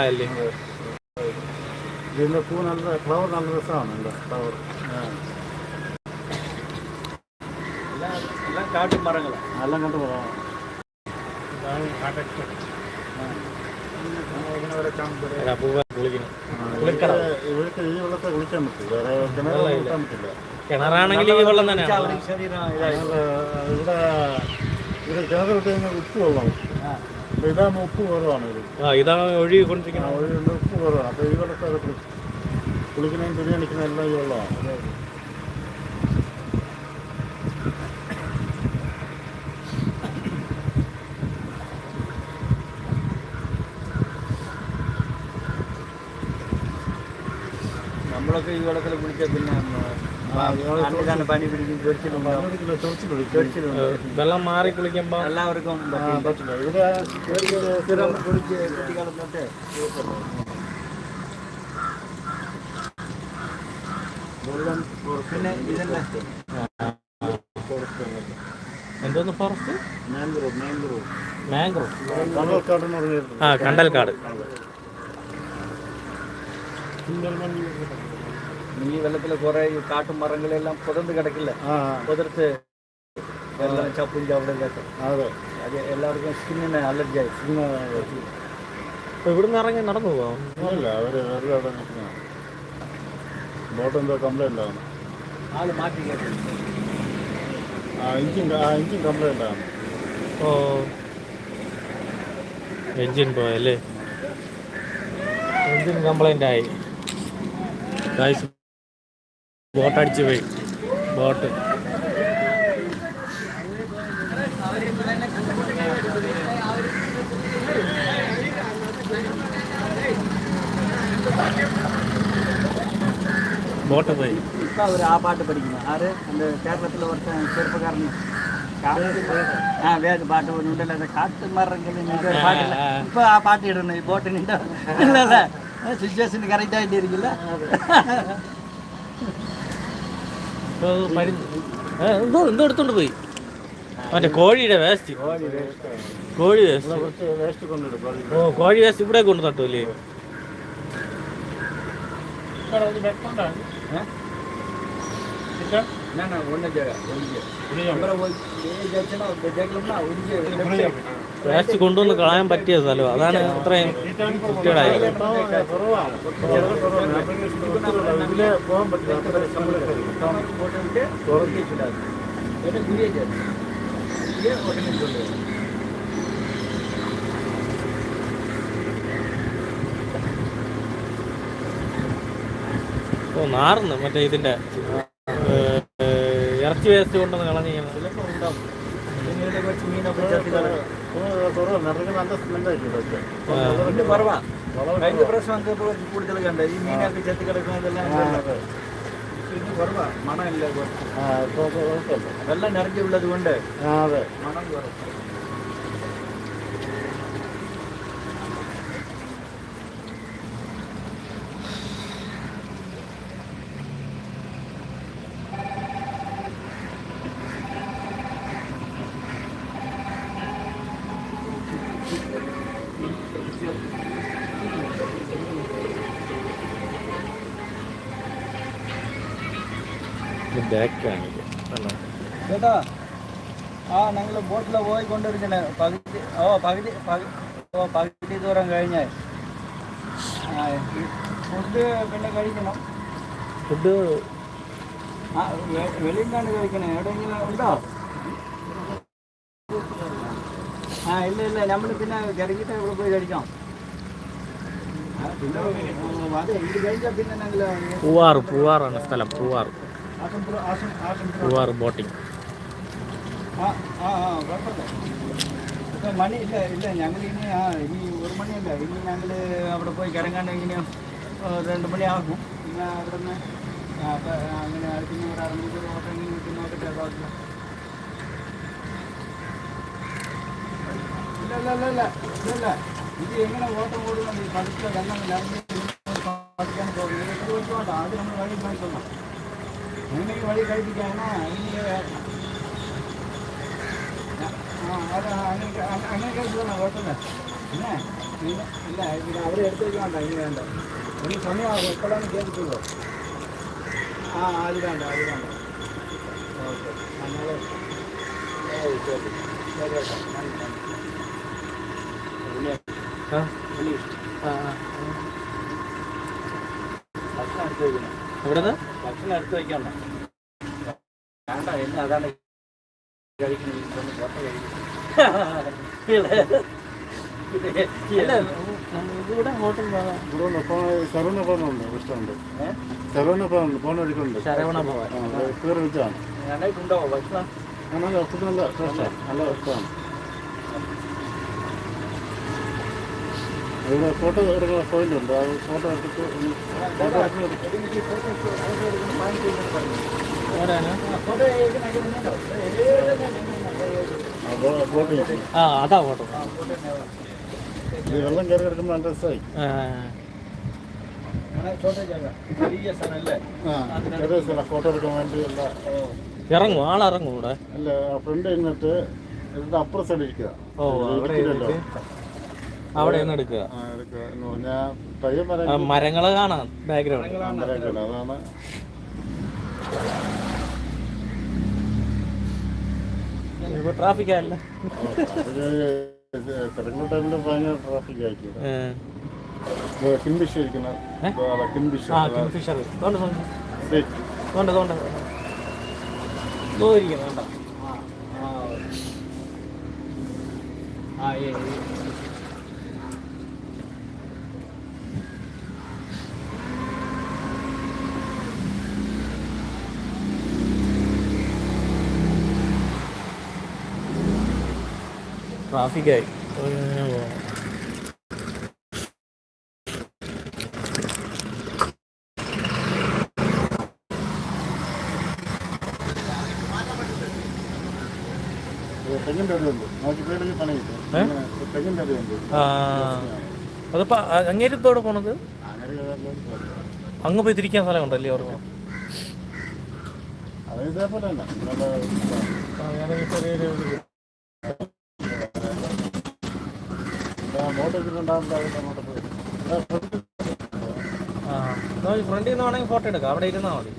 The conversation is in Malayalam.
അല്ലേ? ഇതിന്റെ പൂ നല്ല ഫ്ലവർ നല്ല രസമാണ് എന്റെ ഫ്ലവർ എല്ലാം എല്ലാം കാട്ടു മരങ്ങളാണ് എല്ലാം കണ്ടു പോകാം അപ്പൂവ കുളിക്കണം ഇവർക്ക് ഈ വെള്ളത്തെ കുളിക്കാൻ പറ്റും വേറെ കിണറ് കുളിക്കാൻ പറ്റില്ല. കിണറാണെങ്കിൽ ഈ വെള്ളം ഞങ്ങൾ ഇവിടെ വിട്ട് കഴിഞ്ഞാൽ ഉപ്പ് വെള്ളം അപ്പോൾ ഇതാകുമ്പോൾ ഉപ്പ് കുറവാണ് ഇത്. ആ ഇതാണ് ഒഴുകിക്കൊണ്ടിരിക്കുന്നത് ഒഴിവുണ്ട് ഉപ്പ് കുറവാണ് അപ്പോൾ ഈ കുളിക്കുന്നതും തുണി അടിക്കുന്നതും എല്ലാം ഈ വെള്ളമാണ്. നമ്മളൊക്കെ ഈ വെള്ളത്തിൽ കുളിക്കാൻ പിന്നെ പനി പിടിക്കും വെള്ളം മാറി കുളിക്കുമ്പോ എല്ലാവർക്കും കുട്ടിക്കാലത്തൊക്കെ പിന്നെ ഇതന്നെ. എന്തോന്ന് ഫോറസ്റ്റ് മാംഗ്രൂവ് മാംഗ്രൂവ്. മാംഗ്രോ ആ കണ്ടൽക്കാട്. ഈ വെള്ളത്തിൽ കുറെ ഈ കാട്ടും മരങ്ങളെല്ലാം പുതർന്ന് കിടക്കില്ല? പുതിർത്ത് എല്ലാം ചപ്പും ചവിടലൊക്കെ അതെ. അത് എല്ലാവർക്കും സ്കിന്നിന് അലർജി ആയി ഇന്ന് അപ്പൊ ഇവിടുന്ന് ഇറങ്ങി നടന്നു പോവാം? ഇല്ല അവർ വേറെ അവിടെ നിൽക്കുന്ന ബോട്ട് എന്തോ കംപ്ലൈന്റ് ആണ്. ആൾ മാറ്റി ആ എഞ്ചിൻ ആ എഞ്ചിൻ കംപ്ലൈന്റ് ആണ്. ഓ. എഞ്ചിൻ പോയല്ലേ? എഞ്ചിൻ കംപ്ലൈന്റ് ആയി. ഗായ്സ് ബോട്ട് അടിച്ചു പോയി ബോട്ട് ബോട്ട് പോയി ഇപ്പൊ അവർ ആ പാട്ട് പഠിക്കുന്നു ആര് அந்த കേരളത്തിൽ ഒരുത്തൻ ചെറുപ്പക്കാരൻ ആ വേഗ പാട്ട് ഉണ്ടല്ലോ അത് കാട്ട് മരങ്ങളിൽ പാട്ടില്ല ഇപ്പൊ ആ പാട്ട് ഇടുന്നു ഈ ബോട്ടിനുണ്ട് ഇല്ലല്ലേ സിറ്റുവേഷൻ കറക്റ്റ് ആയിട്ട് ഇരിക്കില്ല ഇപ്പൊ അത് പരി- ഏ, എന്തോ എന്തോ എടുത്തോണ്ട് പോയി. മറ്റേ കോഴിയുടെ വേസ്റ്റ്. കോഴി വേസ്റ്റ്. ഓ കോഴി വേസ്റ്റ് ഇവിടെ കൊണ്ട് തട്ടൂലേ நான் না না অন্য জায়গা ওই যে കൊണ്ടുവന്ന് കളയാൻ പറ്റിയ സ്ഥലം. അതാണ് അത്രയും കൃത്യമായത് ഓ നാർന്ന് മറ്റേ ഇതിന്റെ ഇറച്ചി വേസ്റ്റ് കൊണ്ടൊന്ന് കളഞ്ഞു കഴിഞ്ഞാൽ കുറവാണ് വന്നപ്പോൾ കൂടുതൽ കണ്ട. ഈ മീനൊക്കെ ചത്തി കിടക്കുന്നതെല്ലാം അതെ. കുറവാ. മണമില്ല കുറച്ച്. ആ ഇപ്പോൾ കുഴപ്പമില്ല വെള്ളം നിറഞ്ഞുള്ളത് കൊണ്ട് അതെ. മണം കുറവ്. ബാക്കാണ് കേട്ടോ ആ ഞങ്ങൾ ബോട്ടിൽ പോയി കൊണ്ടിരിക്കണേ പകുതി ഓ പകുതി പകു- ഓ പകുതി ദൂരം കഴിഞ്ഞാൽ ആ ഫുഡ് പിന്നെ കഴിക്കണം. ഫുഡ്? ആ വെ- വെളിയിൽ നിന്നാണ് കഴിക്കണേ. എവിടെയെങ്കിലും ഉണ്ടോ? ആ ഇല്ല ഇല്ല. നമ്മൾ പിന്നെ കിടക്കിട്ട് ഇവിടെ പോയി കഴിക്കാം. പൂവാറ് പൂവാറാണ് സ്ഥലം പൂവാറ്. ആ കുഴപ്പമില്ല. ഇപ്പം മണി ഇല്ല ഇല്ല. ഞങ്ങൾ ഇനി ആ ഇനി ഒരു മണിയല്ല ഇനി ഞങ്ങൾ അവിടെ പോയി കിടങ്ങാണ്ട് ഇങ്ങനെ രണ്ട് മണിയാകും. പിന്നെ അവിടെ നിന്ന് അങ്ങനെ പിന്നെ ഒരു അരമണിക്കൂർ ഓട്ടം ഇങ്ങനെ നോക്കട്ടെ കുഴപ്പമില്ല ഇല്ല ഇല്ല ഇല്ല ഇല്ല ഇല്ല ഇത് എങ്ങനെ ഓട്ടം ഓടുന്നുണ്ട്? വെള്ളം ഇറങ്ങി പഠിക്കാൻ പോകുന്നത്? അത് നമ്മൾ വഴി കഴിക്കണം അങ്ങനെ ഈ വഴി കഴിപ്പിക്കാനാ ഇനി ആ അത് അങ്ങനെ അങ്ങനെ കഴിച്ചു കുഴപ്പമില്ല പിന്നെ പിന്നെ ഇല്ല പിന്നെ അവരെ എടുത്തേക്ക് വേണ്ട ഇനി വേണ്ട ഇനി സമയമാകും എപ്പോഴാണ് കേൾക്കുള്ളൂ ആ അത് വേണ്ട അത് വേണ്ട ഓക്കെ നമ്മൾ ശരി ശരി ശരി കേട്ടോ നന്ദി നന്ദി പിന്നെ ആ പിന്നെ ആ ആ. ഭക്ഷണം എവിടുന്ന് ഭക്ഷണം എടുത്ത് എന്നെ അതാണ് ഹോട്ടൽ ഇവിടെ ഇപ്പോൾ ശരവണ ഭവനുണ്ട് ഇഷ്ടമുണ്ട് ഏ? ശരവണ ഭവൻ പോണ വഴിക്കുണ്ട്. ശരവണ ഭവൻ. പേര് നന്നായിട്ടുണ്ടോ ഭക്ഷണം. നല്ല നല്ല നല്ല ഇവിടെ ഫോട്ടോ ആ അതാ ഫോട്ടോ വെള്ളം കയറി കിടക്കുമ്പോൾ നല്ല രസമായി ഇറങ്ങും ആളിറങ്ങും ഇവിടെ. അല്ല ഫ്രണ്ട് എന്നിട്ട് അപ്പുറം സൈഡ് ഇരിക്കുക ഓ അവിടെ അവിടെ നിന്ന് എടുക്കുക എന്ന് പറഞ്ഞാൽ മരങ്ങൾ കാണാം ബാക്ക്ഗ്രൗണ്ട് അതാണ്. ഇപ്പൊ ട്രാഫിക് ആയല്ല. തിരക്കുള്ള ടൈമിൽ ഭയങ്കര ട്രാഫിക് ആയിരിക്കും. കിൻഫിഷ് ഇരിക്കുന്ന ഏ? കിൻഫിഷ് ആ തോണ്ട് തോണ്ട്. തോണ്ട് തോന്നിരിക്കുന്നു ആ ആ. ഏ ട്രാഫിക്കായി തെങ്ങിന്റെ അടിയുണ്ട് നമുക്ക് പേടിക്ക് പണി ഏ? കിട്ടും തെങ്ങിന്റെ ആയി അങ്ങേരിത്തോടെ അതിപ്പോ അങ്ങേരത്തോടെ പോണത്? അങ്ങ് പോയി തിരിക്കാൻ സ്ഥലം ഉണ്ടല്ലേ ഓർമ്മ ഇതേപോലെ തന്നെ നല്ല മോട്ടൊക്കെ ഉണ്ടാകുമ്പോൾ അങ്ങോട്ട് പോയി ഫ്രണ്ടിൽ നിന്ന് വേണമെങ്കിൽ ഫോട്ടോ എടുക്കാം അവിടെ ഇരുന്നാൽ മതി